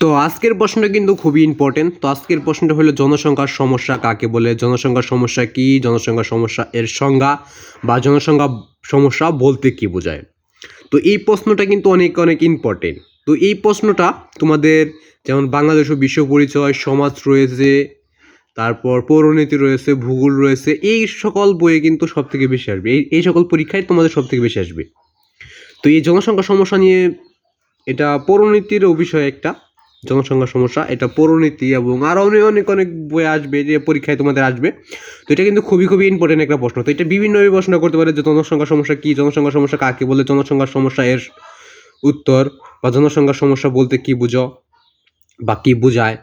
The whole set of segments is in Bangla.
তো আজকের প্রশ্নটা কিন্তু খুবই ইম্পর্টেন্ট তো আজকের প্রশ্নটা হলো, জনসংখ্যার সমস্যা কাকে বলে? জনসংখ্যার সমস্যা কি? জনসংখ্যার সমস্যা এর সংজ্ঞা বা জনসংখ্যা সমস্যা বলতে কি বোঝায়? তো এই প্রশ্নটা কিন্তু অনেক অনেক ইম্পর্টেন্ট তো এই প্রশ্নটা তোমাদের যেমন বাংলাদেশ ও বিশ্ব পরিচয়, সমাজ রয়েছে, তারপর পৌরনীতি রয়েছে, ভূগোল রয়েছে, এই সকল বইয়ে কিন্তু সব থেকে বেশি আসবে। এই এই সকল পরীক্ষায় তোমাদের সব থেকে বেশি আসবে। তো এই জনসংখ্যা সমস্যা নিয়ে এটা পৌরনীতির বিষয় একটা। জনসংখ্যা সমস্যা, এটা পৌরনীতি এবং আরও অনেক অনেক অনেক বই আসবে, যে পরীক্ষায় তোমাদের আসবে। তো এটা কিন্তু খুবই খুবই ইম্পর্টেন্ট একটা প্রশ্ন। তো এটা বিভিন্নভাবে প্রশ্ন করতে পারে যে জনসংখ্যা সমস্যা কী? জনসংখ্যা সমস্যা কাকে বলে? জনসংখ্যার সমস্যা এর উত্তর বা জনসংখ্যার সমস্যা বলতে কি বুঝো বা কী বোঝায়?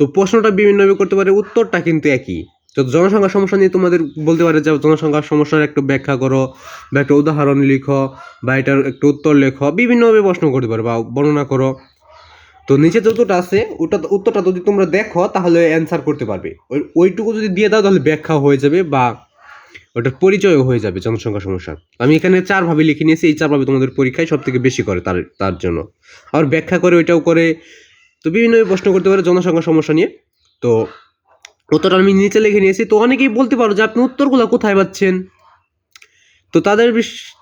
তো প্রশ্নটা বিভিন্নভাবে করতে পারে, উত্তরটা কিন্তু একই। তো জনসংখ্যার সমস্যা নিয়ে তোমাদের বলতে পারে যে জনসংখ্যার সমস্যার একটু ব্যাখ্যা করো বা একটা উদাহরণ লিখো বা এটার একটু উত্তর লেখো। বিভিন্নভাবে প্রশ্ন করতে পারো বা বর্ণনা করো। তো নিচে যতটা আছে, ওটা উত্তরটা যদি তোমরা দেখো, তাহলে অ্যান্সার করতে পারবে। ওই ওইটুকু যদি দিয়ে দাও, তাহলে ব্যাখ্যা হয়ে যাবে বা ওটার পরিচয়ও হয়ে যাবে জনসংখ্যা সমস্যা। আমি এখানে চারভাবে লিখে নিয়েছি, এই চারভাবে তোমাদের পরীক্ষায় সব থেকে বেশি করে তার তার জন্য। আর ব্যাখ্যা করে, ওইটাও করে, তো বিভিন্নভাবে প্রশ্ন করতে পারে জনসংখ্যা সমস্যা নিয়ে। তো উত্তরটা আমি নিচে লিখে নিয়েছি। তো অনেকেই বলতে পারো যে আপনি উত্তরগুলো কোথায় পাচ্ছেন? তো তাদের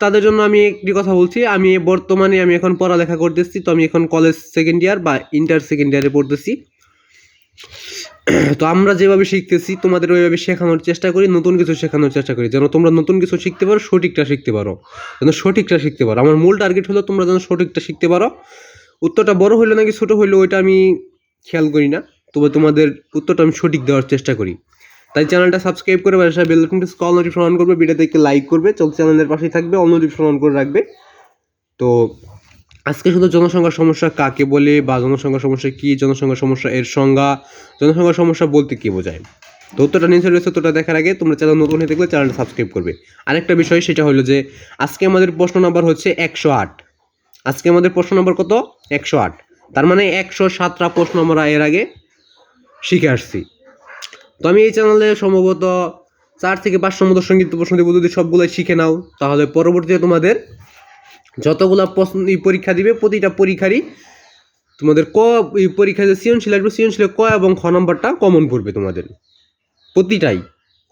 তাদের জন্য আমি একটি কথা বলছি, আমি বর্তমানে আমি এখন পড়ালেখা করতেছি, তো আমি এখন কলেজ সেকেন্ড ইয়ার বা ইন্টার সেকেন্ড ইয়ারে পড়তেছি। তো আমরা যেভাবে শিখতেছি, তোমাদের ওইভাবে শেখানোর চেষ্টা করি, নতুন কিছু শেখানোর চেষ্টা করি। যেন তোমরা নতুন কিছু শিখতে পারো, সঠিকটা শিখতে পারো। যেন সঠিকটা শিখতে পারো। আমার মূল টার্গেট হলো তোমরা যেন সঠিকটা শিখতে পারো। উত্তরটা বড় হইল নাকি ছোটো হইল, ওইটা আমি খেয়াল করি না। তবে তোমাদের উত্তরটা আমি সঠিক দেওয়ার চেষ্টা করি। তাই চ্যানেলটা সাবস্ক্রাইব করে বাসা বেল স্কল নোটিফিকেশন অন করবে ভিডিওতে একটি লাইক করবে চোখ চ্যানেলের পাশেই থাকবে অল নোটিফিকেশন অন করে রাখবে। তো আজকে শুধু জনসংখ্যার সমস্যা কাকে বলে বা জনসংখ্যার সমস্যা কি? জনসংখ্যার সমস্যা এর সংজ্ঞা, জনসংখ্যার সমস্যা বলতে কি বোঝায়? তো উত্তরটা নিচে রয়েছে উত্তরটা দেখার আগে তোমরা চ্যানেল নতুন হয়ে থাকলে চ্যানেলটা সাবস্ক্রাইব করবে। আরেকটা বিষয় সেটা হলো যে, আজকে আমাদের প্রশ্ন নাম্বার হচ্ছে একশো আট। আজকে আমাদের প্রশ্ন নম্বর কত? একশো আট। তার মানে একশো সাতটা প্রশ্ন আমরা এর আগে শিখে আসছি। তো আমি এই চ্যানেলে সম্ভবত চার থেকে পাঁচশো মতো সংগীত প্রশ্ন দেবো যদি সবগুলো শিখে নাও। তাহলে পরবর্তীতে তোমাদের যতগুলো প্রশ্ন পরীক্ষা দিবে, প্রতিটা পরীক্ষারই তোমাদের ক এই পরীক্ষা যে সৃজনশীল আসবে, সৃজনশীল ক এবং খ নম্বরটা কমন পড়বে তোমাদের। প্রতিটাই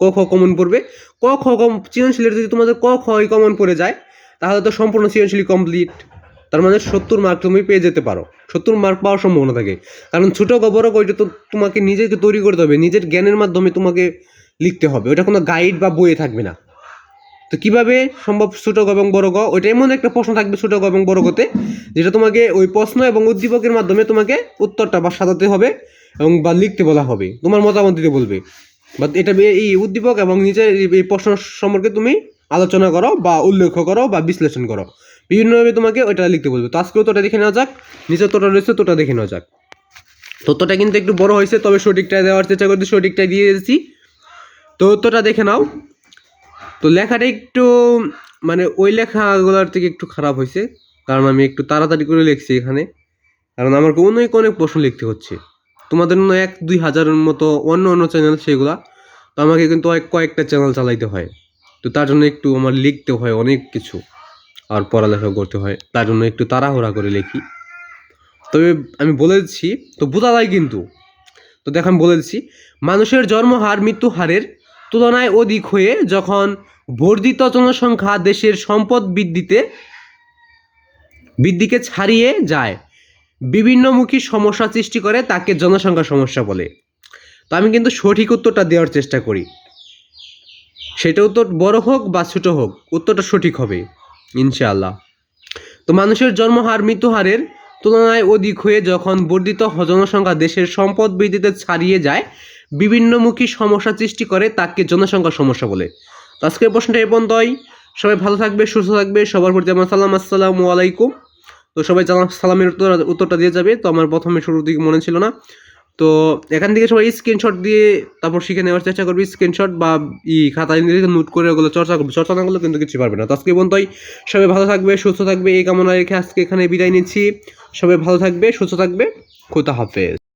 ক, খ কমন পড়বে। ক, খ কম সৃজনশীলের যদি তোমাদের ক, খ কমন পড়ে যায়, তাহলে তো সম্পূর্ণ সৃজনশীল কমপ্লিট তার মানে সত্তর মার্ক তুমি পেয়ে যেতে পারো। সত্তর মার্ক পাওয়ার সম্ভাবনা থাকে। কারণ ছোটো বড় ওইটা তো তোমাকে নিজেকে তৈরি করতে হবে, নিজের জ্ঞানের মাধ্যমে তোমাকে লিখতে হবে। ওটা কোনো গাইড বা বইয়ে থাকবে না। তো কীভাবে সম্ভব ছোট গ এবং বড় গ ওইটা এমন একটা প্রশ্ন থাকবে ছোট গ এবং বড় গতে যেটা তোমাকে ওই প্রশ্ন এবং উদ্দীপকের মাধ্যমে তোমাকে উত্তরটা বা সাজাতে হবে এবং বা লিখতে বলা হবে। তোমার মতামত দিতে বলবে। বা এটা এই উদ্দীপক এবং নিজের এই প্রশ্ন সম্পর্কে তুমি আলোচনা করো বা উল্লেখ করো বা বিশ্লেষণ করো। বিভিন্নভাবে তোমাকে ওইটা লিখতে বলবে। তো আজকে উত্তরটা দেখে নেওয়া যাক নিচের তোটা রয়েছে, তোটা দেখে নেওয়া যাক। তথ্যটা কিন্তু একটু বড় হয়েছে, তবে সঠিকটা দেওয়ার চেষ্টা করতে সঠিকটা দিয়ে দিয়েছি। তো উত্তরটা দেখে নাও। তো লেখাটা একটু মানে ওই লেখাগুলোর থেকে একটু খারাপ হয়েছে, কারণ আমি একটু তাড়াতাড়ি করে লিখছি এখানে। কারণ আমার অনেক অনেক প্রশ্ন লিখতে হচ্ছে। তোমাদের অন্য এক দুই হাজারের মতো অন্য অন্য চ্যানেল সেগুলা, তো আমাকে কিন্তু কয়েকটা চ্যানেল চালাইতে হয়। তো তার জন্য একটু আমার লিখতে হয় অনেক কিছু। আর পড়ালেখা করতে হয়। তার জন্য একটু তাড়াহুড়া করে লিখি। তবে আমি বলে দিচ্ছি, তো বোঝা যায় কিন্তু। তো দেখো, আমি বলে দিচ্ছি, মানুষের জন্মহার মৃত্যু হারের তুলনায় অধিক হয়ে যখন বর্ধিত জনসংখ্যা দেশের সম্পদ বৃদ্ধিতে, বৃদ্ধিকে ছাড়িয়ে যায়, বিভিন্নমুখী সমস্যা সৃষ্টি করে তাকে জনসংখ্যা সমস্যা বলে। তো আমি কিন্তু সঠিক উত্তরটা দেওয়ার চেষ্টা করি। সেটা উত্তর বড় হোক বা ছোটো হোক, উত্তরটা সঠিক হবে। ইনশাআল্লাহ। তো মানুষের জন্মহার মৃত্যুহারের তুলনায় অধিক হয়ে যখন বর্ধিত জনসংখ্যা দেশের সম্পদ বৃদ্ধিতে ছাড়িয়ে যায়, বিভিন্নমুখী সমস্যা সৃষ্টি করে তাকে জনসংখ্যা সমস্যা বলে। তো আজকের প্রশ্নটা এ পর্যন্তই। সবাই ভালো থাকবে, সুস্থ থাকবে, সবার প্রতি আমার সালাম, আসসালামু আলাইকুম। তো সবাই সালামের উত্তর উত্তরটা দিয়ে যাবে। তো আমার প্রথমে শুরুর দিকে মনে ছিল না। তো এখান থেকে সবাই স্ক্রিনশট দিয়ে তারপর শিখে নেওয়ার চেষ্টা করবি। স্ক্রিনশট বা ই খাতা নিয়ে নোট করে ওগুলো চর্চা করবে। চর্চা না করলে কিন্তু কিছু পারবে না। তো আজকে পর্যন্তই। সবাই ভালো থাকবে, সুস্থ থাকবে। এই কামনা রেখে আজকে এখানে বিদায় নিচ্ছি। সবাই ভালো থাকবে, সুস্থ থাকবে। খোদা হাফেজ।